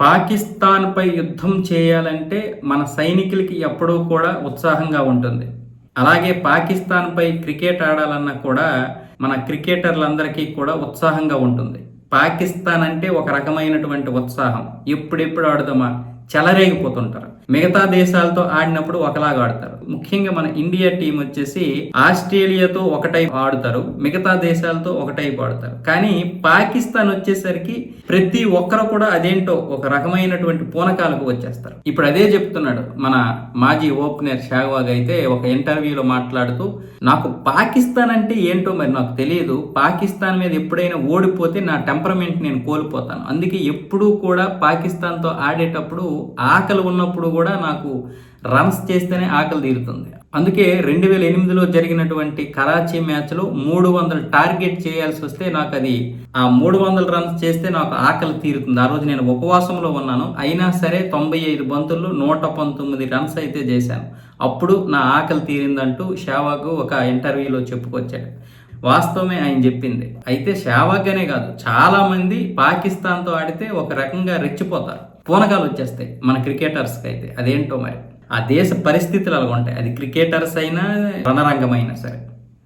పాకిస్తాన్పై యుద్ధం చేయాలంటే మన సైనికులకి ఎప్పుడూ కూడా ఉత్సాహంగా ఉంటుంది. అలాగే పాకిస్తాన్పై క్రికెట్ ఆడాలన్నా కూడా మన క్రికెటర్లందరికీ కూడా ఉత్సాహంగా ఉంటుంది. పాకిస్తాన్ అంటే ఒక రకమైనటువంటి ఉత్సాహం. ఎప్పుడెప్పుడు ఆడుదామా? చెలరేగిపోతుంటారు. మిగతా దేశాలతో ఆడినప్పుడు ఒకలాగా ఆడతారు. ముఖ్యంగా మన ఇండియా టీం వచ్చేసి ఆస్ట్రేలియాతో ఒక టైప్ ఆడుతారు. మిగతా దేశాలతో ఒక టైప్ ఆడతారు. కానీ పాకిస్తాన్ వచ్చేసరికి ప్రతి ఒక్కరు కూడా అదేంటో ఒక రకమైనటువంటి పూనకాలకు వచ్చేస్తారు. ఇప్పుడు అదే చెప్తున్నాడు మన మాజీ ఓపెనర్ షాగ్వాగ్ అయితే ఒక ఇంటర్వ్యూలో మాట్లాడుతూ నాకు పాకిస్తాన్ అంటే ఏంటో మరి నాకు తెలియదు. పాకిస్తాన్ మీద ఎప్పుడైనా ఓడిపోతే నా టెంపరమెంట్ నేను కోల్పోతాను. అందుకే ఎప్పుడూ కూడా పాకిస్తాన్తో ఆడేటప్పుడు ఆకలి ఉన్నప్పుడు కూడా నాకు రన్స్ చేస్తేనే ఆకలి తీరుతుంది. అందుకే రెండు వేల ఎనిమిదిలో జరిగినటువంటి కరాచీ మ్యాచ్లో మూడు వందలు టార్గెట్ చేయాల్సి వస్తే నాకు అది ఆ మూడు వందల రన్స్ చేస్తే నాకు ఆకలి తీరుతుంది. ఆ రోజు నేను ఉపవాసంలో ఉన్నాను. అయినా సరే తొంభై ఐదు బంతుల్లో నూట పంతొమ్మిది రన్స్ అయితే చేశాను. అప్పుడు నా ఆకలి తీరిందంటూ షావాకు ఒక ఇంటర్వ్యూలో చెప్పుకొచ్చాడు. వాస్తవమే ఆయన చెప్పింది. అయితే షావాగ్ అనే కాదు చాలామంది పాకిస్తాన్తో ఆడితే ఒక రకంగా రెచ్చిపోతారు. పూనకాలు వచ్చేస్తాయి మన క్రికెటర్స్కి అయితే. అదేంటో మరి? ఆ దేశ పరిస్థితులు అలా ఉంటాయి అది క్రికెటర్స్ అయినా రణరంగమైనా సరే.